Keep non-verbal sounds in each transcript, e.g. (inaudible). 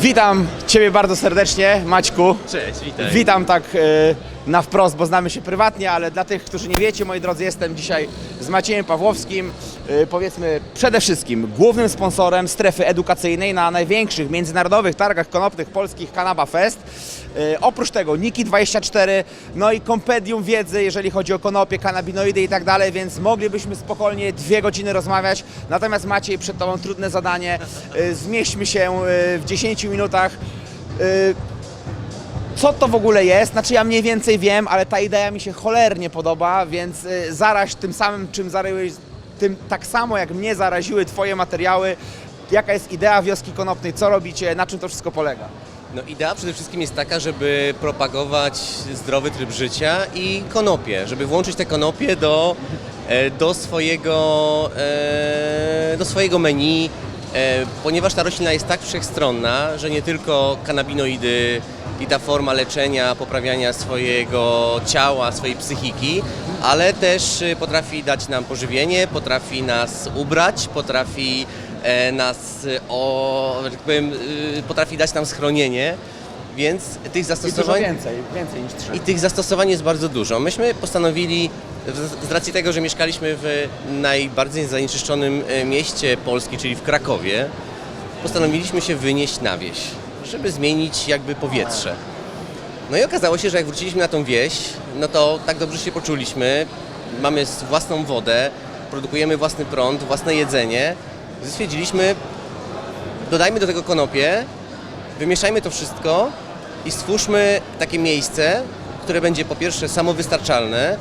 Witam Ciebie bardzo serdecznie, Maćku. Cześć, witaj. Witam tak e, na wprost, bo znamy się prywatnie, ale dla tych, którzy nie wiecie, moi drodzy, jestem dzisiaj z Maciejem Pawłowskim, e, powiedzmy przede wszystkim głównym sponsorem strefy edukacyjnej na największych międzynarodowych targach konopnych polskich Kanaba Fest. E, oprócz tego Niki24, no i kompendium wiedzy, jeżeli chodzi o konopie, kanabinoidy i tak dalej, więc moglibyśmy spokojnie dwie godziny rozmawiać. Natomiast Maciej, przed Tobą trudne zadanie. E, zmieśćmy się w 10 minutach. Co to w ogóle jest. Znaczy ja mniej więcej wiem, ale ta idea mi się cholernie podoba, więc y, zaraź tym samym, czym zaryłeś, tym tak samo jak mnie zaraziły Twoje materiały. Jaka jest idea wioski konopnej, co robicie, na czym to wszystko polega? No idea przede wszystkim jest taka, żeby propagować zdrowy tryb życia i konopie, żeby włączyć te konopie do, e, do, swojego, e, do swojego menu, e, ponieważ ta roślina jest tak wszechstronna, że nie tylko kanabinoidy i ta forma leczenia, poprawiania swojego ciała, swojej psychiki, ale też e, potrafi dać nam pożywienie, potrafi nas ubrać, potrafi e, nas e, o, tak powiem, y, potrafi dać nam schronienie, więc tych I dużo zastosowań więcej, więcej niż trzy. i tych zastosowań jest bardzo dużo. Myśmy postanowili, z- z racji tego, że mieszkaliśmy w najbardziej zanieczyszczonym e, mieście Polski, czyli w Krakowie, postanowiliśmy się wynieść na wieś, żeby zmienić jakby powietrze. No i okazało się, że jak wróciliśmy na tą wieś, no to tak dobrze się poczuliśmy, mamy własną wodę, produkujemy własny prąd, własne jedzenie, stwierdziliśmy, dodajmy do tego konopie, wymieszajmy to wszystko i stwórzmy takie miejsce, które będzie po pierwsze samowystarczalne,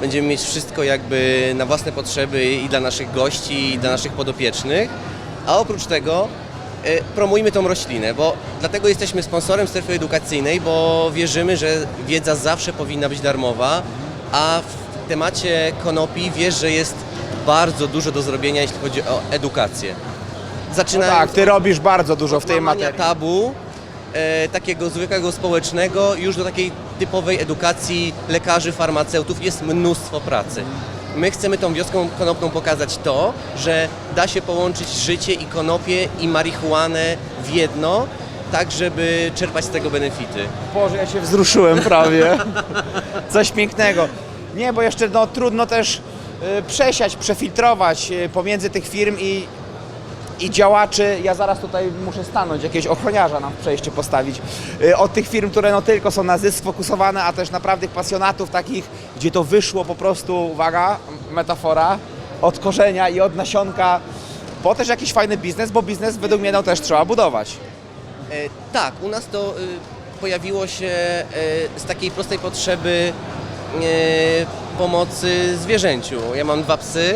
będziemy mieć wszystko jakby na własne potrzeby i dla naszych gości, i dla naszych podopiecznych, a oprócz tego promujmy tą roślinę, bo dlatego jesteśmy sponsorem strefy edukacyjnej, bo wierzymy, że wiedza zawsze powinna być darmowa, a w temacie konopi wiesz, że jest bardzo dużo do zrobienia, jeśli chodzi o edukację. No Zaczynając tak, Ty robisz bardzo dużo w tej materii. tabu, e, takiego zwykłego społecznego, już do takiej typowej edukacji lekarzy, farmaceutów jest mnóstwo pracy. My chcemy tą wioską konopną pokazać to, że da się połączyć życie i konopie i marihuanę w jedno, tak żeby czerpać z tego benefity. Boże, ja się wzruszyłem prawie. (laughs) Coś pięknego. Nie, bo jeszcze no, trudno też y, przesiać, przefiltrować y, pomiędzy tych firm i, i działaczy. Ja zaraz tutaj muszę stanąć, jakiegoś ochroniarza nam w przejściu postawić. Y, od tych firm, które no tylko są na zysk sfokusowane, a też naprawdę pasjonatów takich, gdzie to wyszło po prostu, uwaga, metafora, od korzenia i od nasionka. Po też jakiś fajny biznes, bo biznes według mnie no, też trzeba budować. E, tak, u nas to y, pojawiło się e, z takiej prostej potrzeby e, pomocy zwierzęciu. Ja mam dwa psy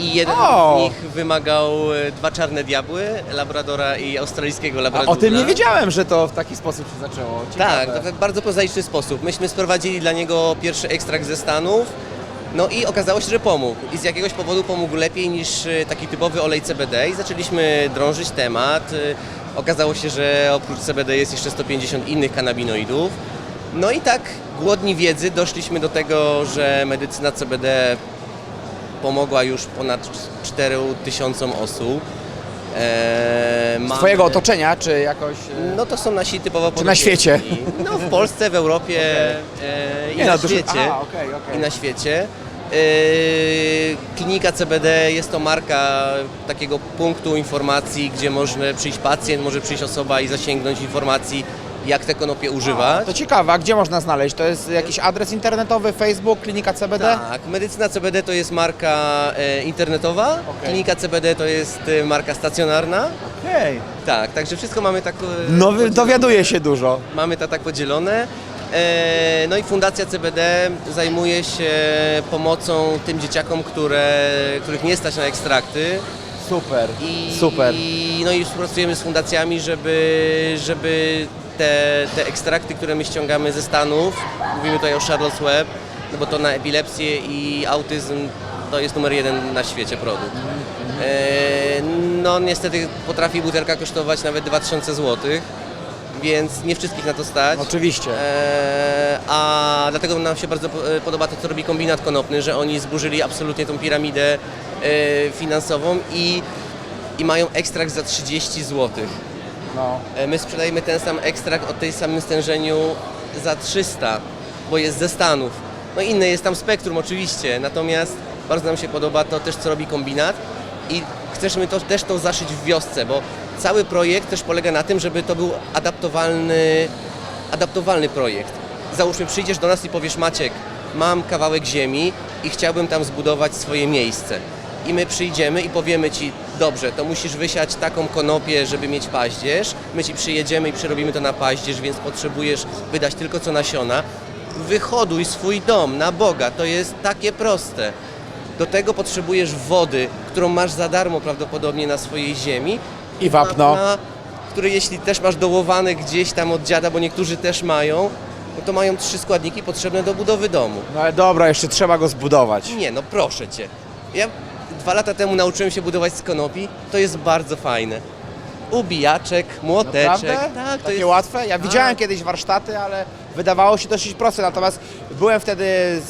i jeden O! z nich wymagał e, dwa czarne diabły, labradora i australijskiego A labradora. o tym nie wiedziałem, że to w taki sposób się zaczęło. Tak, Ciekawe. to w bardzo prozaiczny sposób. Myśmy sprowadzili dla niego pierwszy ekstrakt ze Stanów, no i okazało się, że pomógł. I z jakiegoś powodu pomógł lepiej niż e, taki typowy olej CBD i zaczęliśmy drążyć temat. E, Okazało się, że oprócz CBD jest jeszcze 150 innych kanabinoidów. No i tak głodni wiedzy doszliśmy do tego, że medycyna CBD pomogła już ponad 4 tysiącom osób. E, Z mamy- twojego otoczenia, czy jakoś... e, no to są nasi typowo Czy na świecie? podopieczni. No w Polsce, w Europie (laughs) e, i na no, dużo- świecie. Aha, okej, okej. I na świecie. E, klinika CBD jest to marka takiego punktu informacji, gdzie może przyjść pacjent, może przyjść osoba i zasięgnąć informacji, jak te konopie używać. To ciekawe, a gdzie można znaleźć? To jest jakiś adres internetowy, Facebook, klinika CBD? Tak, medycyna CBD to jest marka e, internetowa, Okej. klinika CBD to jest e, marka stacjonarna. Okej. Tak, także wszystko mamy tak. e, No, wy- dowiaduję się dużo. Mamy to tak podzielone. E, No i Fundacja CBD zajmuje się pomocą tym dzieciakom, które, których nie stać na ekstrakty. Super, I, super. I, no i współpracujemy z fundacjami, żeby, żeby te, te ekstrakty, które my ściągamy ze Stanów, mówimy tutaj o Charlotte's Web, no bo to na epilepsję i autyzm to jest numer jeden na świecie produkt. E, No niestety potrafi butelka kosztować nawet 2000 zł, więc nie wszystkich na to stać. Oczywiście. E, a dlatego nam się bardzo po- e, podoba to, co robi kombinat konopny, że oni zburzyli absolutnie tą piramidę e, finansową i, i mają ekstrakt za 30 zł. No. E, My sprzedajemy ten sam ekstrakt o tej samym stężeniu za 300, bo jest ze Stanów. No inne jest tam spektrum oczywiście, natomiast bardzo nam się podoba to też, co robi kombinat i chcemy to, też to zaszyć w wiosce, bo cały projekt też polega na tym, żeby to był adaptowalny, adaptowalny projekt. Załóżmy, przyjdziesz do nas i powiesz Maciek, mam kawałek ziemi i chciałbym tam zbudować swoje miejsce. I my przyjdziemy i powiemy Ci, dobrze, to musisz wysiać taką konopię, żeby mieć paździerz. My Ci przyjedziemy i przerobimy to na paździerz, więc potrzebujesz wydać tylko co nasiona. Wyhoduj swój dom na Boga, to jest takie proste. Do tego potrzebujesz wody, którą masz za darmo prawdopodobnie na swojej ziemi. I wapno. Wapna, które jeśli też masz dołowane gdzieś tam od dziada, bo niektórzy też mają, no to mają trzy składniki potrzebne do budowy domu. No ale dobra, jeszcze trzeba go zbudować. Nie, no proszę Cię. Ja dwa lata temu nauczyłem się budować z konopi, to jest bardzo fajne. Ubijaczek, młoteczek. Naprawdę? Tak, to Takie jest... łatwe? Ja widziałem Tak. kiedyś warsztaty, ale wydawało się dosyć proste. Natomiast byłem wtedy,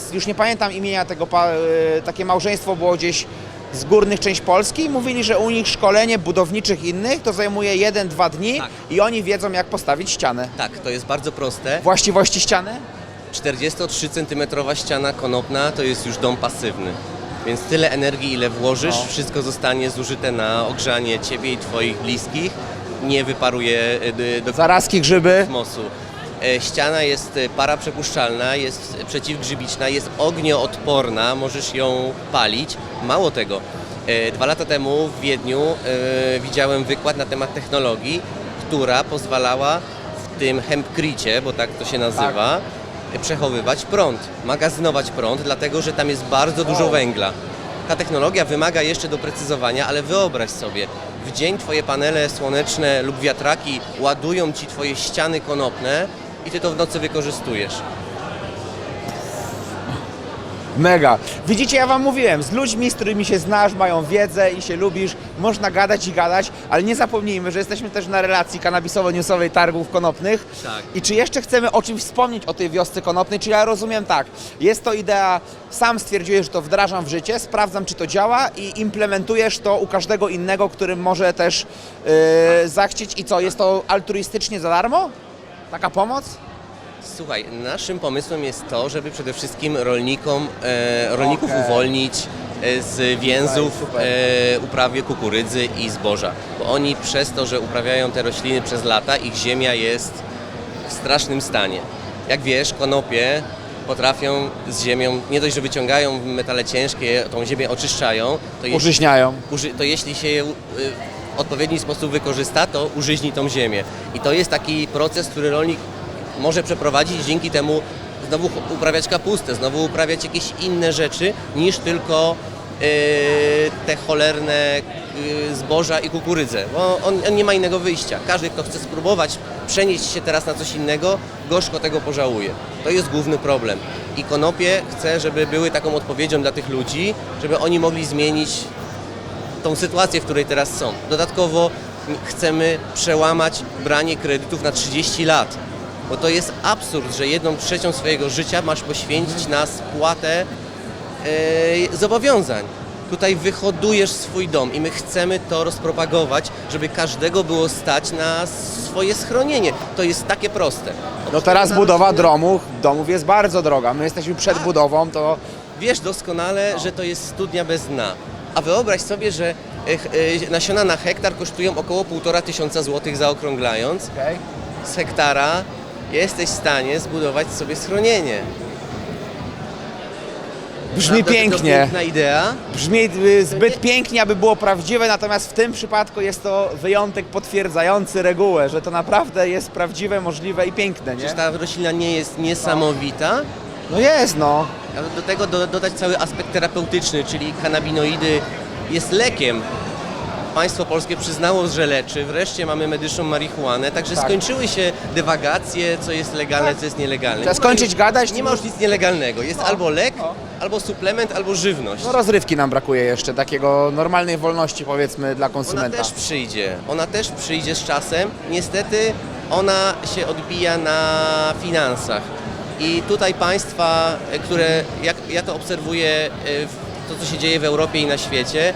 z- już nie pamiętam imienia tego, pa- y, takie małżeństwo było gdzieś z górnych część Polski i mówili, że u nich szkolenie budowniczych innych to zajmuje 1-2 dni Tak. i oni wiedzą jak postawić ścianę. Tak, to jest bardzo proste. Właściwości ściany? 43 cm ściana konopna to jest już dom pasywny. Więc tyle energii, ile włożysz, No. wszystko zostanie zużyte na ogrzanie Ciebie i Twoich bliskich. Nie wyparuje e, d- do Zarazki, grzyby. kosmosu. E, Ściana jest e, paraprzepuszczalna, jest przeciwgrzybiczna, jest ognioodporna, możesz ją palić. Mało tego, e, dwa lata temu w Wiedniu e, widziałem wykład na temat technologii, która pozwalała w tym hempkricie, bo tak to się nazywa, e, przechowywać prąd, magazynować prąd, dlatego że tam jest bardzo dużo węgla. Ta technologia wymaga jeszcze doprecyzowania, ale wyobraź sobie, w dzień Twoje panele słoneczne lub wiatraki ładują Ci Twoje ściany konopne i Ty to w nocy wykorzystujesz. Mega. Widzicie, ja wam mówiłem, z ludźmi, z którymi się znasz, mają wiedzę i się lubisz, można gadać i gadać, ale nie zapomnijmy, że jesteśmy też na relacji kanabisowo-newsowej targów konopnych. Tak. I czy jeszcze chcemy o czymś wspomnieć o tej wiosce konopnej? Czy ja rozumiem tak, jest to idea, sam stwierdziłeś, że to wdrażam w życie, sprawdzam, czy to działa i implementujesz to u każdego innego, którym może też yy, zachcieć. I co, jest to altruistycznie za darmo? Taka pomoc? Słuchaj, naszym pomysłem jest to, żeby przede wszystkim rolnikom, e, rolników Okej. uwolnić e, z więzów Super. e, uprawie kukurydzy i zboża. Bo oni przez to, że uprawiają te rośliny przez lata, ich ziemia jest w strasznym stanie. Jak wiesz, konopie potrafią z ziemią, nie dość, że wyciągają metale ciężkie, tą ziemię oczyszczają, to jeśli, Użyźniają. uży, to jeśli się je y, w odpowiedni sposób wykorzysta, to użyźni tą ziemię. I to jest taki proces, który rolnik może przeprowadzić, dzięki temu znowu uprawiać kapustę, znowu uprawiać jakieś inne rzeczy, niż tylko y, te cholerne y, zboża i kukurydzę, bo on, on nie ma innego wyjścia. Każdy, kto chce spróbować przenieść się teraz na coś innego, gorzko tego pożałuje. To jest główny problem. I konopie chcę, żeby były taką odpowiedzią dla tych ludzi, żeby oni mogli zmienić tą sytuację, w której teraz są. Dodatkowo chcemy przełamać branie kredytów na 30 lat, bo to jest absurd, że jedną trzecią swojego życia masz poświęcić na spłatę e, zobowiązań. Tutaj wyhodujesz swój dom i my chcemy to rozpropagować, żeby każdego było stać na swoje schronienie. To jest takie proste. No teraz budowa domów, domów jest bardzo droga. My jesteśmy przed Tak. budową, to Wiesz doskonale, że to jest studnia bez dna. A wyobraź sobie, że e, e, nasiona na hektar kosztują około 1,5 tysiąca złotych zaokrąglając. Z hektara jesteś w stanie zbudować sobie schronienie. brzmi Prawda, że To pięknie. piękna idea. Brzmi y, zbyt pięknie, aby było prawdziwe, natomiast w tym przypadku jest to wyjątek potwierdzający regułę, że to naprawdę jest prawdziwe, możliwe i piękne, nie? Przecież ta roślina nie jest niesamowita. No jest, no. A do tego do, dodać cały aspekt terapeutyczny, czyli kanabinoidy jest lekiem. Państwo polskie przyznało, że leczy. Wreszcie mamy medyczną marihuanę, także Tak. skończyły się dywagacje, co jest legalne, co jest nielegalne. Trzeba Nie ma skończyć już- gadać, Nie ma już nic nielegalnego. Jest No. albo lek, No. albo suplement, albo żywność. No rozrywki nam brakuje jeszcze, takiego normalnej wolności powiedzmy dla Ona konsumenta. też przyjdzie. Ona też przyjdzie z czasem. Niestety ona się odbija na finansach. I tutaj państwa, e, które, jak ja to obserwuję, e, w- to co się dzieje w Europie i na świecie,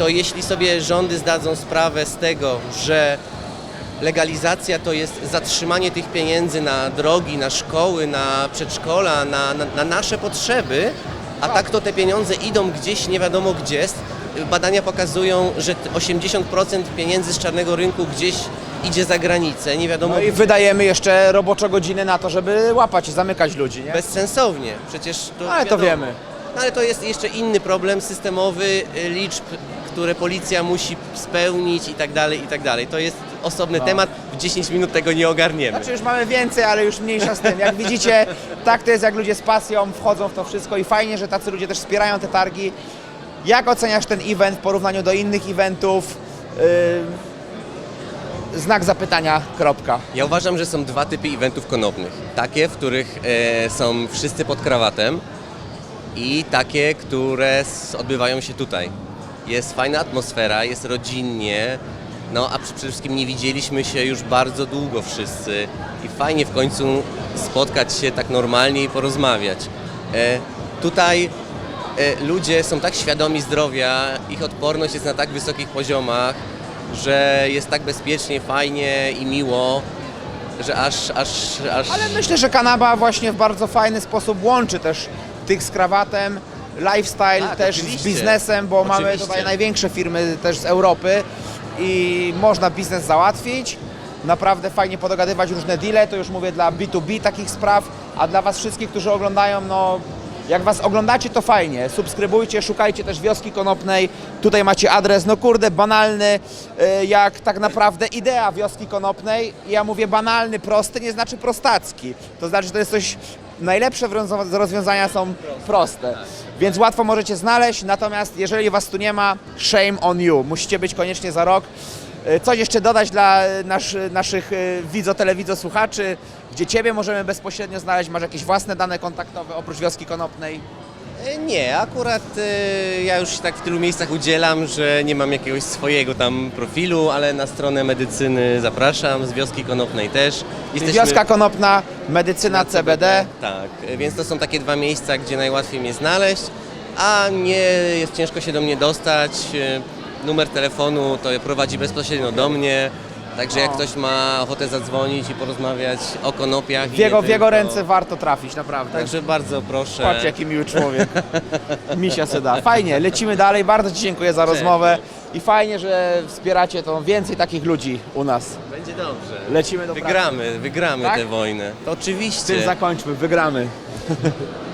to jeśli sobie rządy zdadzą sprawę z tego, że legalizacja to jest zatrzymanie tych pieniędzy na drogi, na szkoły, na przedszkola, na, na, na nasze potrzeby, a tak to te pieniądze idą gdzieś nie wiadomo gdzie. Badania pokazują, że 80% pieniędzy z czarnego rynku gdzieś idzie za granicę, nie wiadomo No i wydajemy jeszcze roboczo godziny na to, żeby łapać zamykać ludzi, nie? bezsensownie. Przecież to Ale to wiadomo. wiemy. No ale to jest jeszcze inny problem systemowy y, liczb, które policja musi spełnić i tak dalej, i tak dalej. To jest osobny No. temat, w 10 minut tego nie ogarniemy. Znaczy już mamy więcej, ale już mniejsza z tym. Jak widzicie, tak to jest jak ludzie z pasją wchodzą w to wszystko i fajnie, że tacy ludzie też wspierają te targi. Jak oceniasz ten event w porównaniu do innych eventów? Yy, znak zapytania, kropka. Ja uważam, że są dwa typy eventów konopnych. Takie, w których e, są wszyscy pod krawatem i takie, które odbywają się tutaj. Jest fajna atmosfera, jest rodzinnie, no a przede wszystkim nie widzieliśmy się już bardzo długo wszyscy i fajnie w końcu spotkać się tak normalnie i porozmawiać. E, tutaj e, ludzie są tak świadomi zdrowia, ich odporność jest na tak wysokich poziomach, że jest tak bezpiecznie, fajnie i miło, że aż, aż, aż... Ale myślę, że Kanaba właśnie w bardzo fajny sposób łączy też tych z krawatem, lifestyle Tak, też oczywiście. z biznesem, bo mamy Oczywiście. tutaj największe firmy też z Europy i można biznes załatwić. Naprawdę fajnie podogadywać różne deale, to już mówię dla B2B takich spraw, a dla Was wszystkich, którzy oglądają, no jak Was oglądacie to fajnie, subskrybujcie, szukajcie też Wioski Konopnej, tutaj macie adres, no kurde, banalny, y, jak tak naprawdę idea Wioski Konopnej. Ja mówię banalny, prosty, nie znaczy prostacki. To znaczy, że to jest coś, najlepsze rozwiązania są proste. Więc łatwo możecie znaleźć, natomiast jeżeli Was tu nie ma, shame on you. Musicie być koniecznie za rok. Y, Coś jeszcze dodać dla y, nasz, naszych y, widzo, telewidzo, słuchaczy, gdzie Ciebie możemy bezpośrednio znaleźć? Masz jakieś własne dane kontaktowe oprócz Wioski Konopnej? E, Nie, akurat e, ja już się tak w tylu miejscach udzielam, że nie mam jakiegoś swojego tam profilu, ale na stronę medycyny zapraszam, z Wioski Konopnej też. Wioska Konopna, medycyna CBD. Tak, e, więc to są takie dwa miejsca, gdzie najłatwiej mnie znaleźć, a nie jest ciężko się do mnie dostać. Numer telefonu to prowadzi bezpośrednio do mnie, także jak ktoś ma ochotę zadzwonić i porozmawiać o konopiach... i W jego, w jego tylko, ręce warto trafić, naprawdę. Także bardzo proszę. Patrz jaki miły człowiek. (laughs) Misia Seda. Fajnie, lecimy dalej. Bardzo Ci dziękuję za rozmowę i fajnie, że wspieracie to więcej takich ludzi u nas. Będzie dobrze. Lecimy do pracy. Wygramy, wygramy Tak? tę wojnę. To Tym oczywiście. zakończmy, wygramy. (laughs)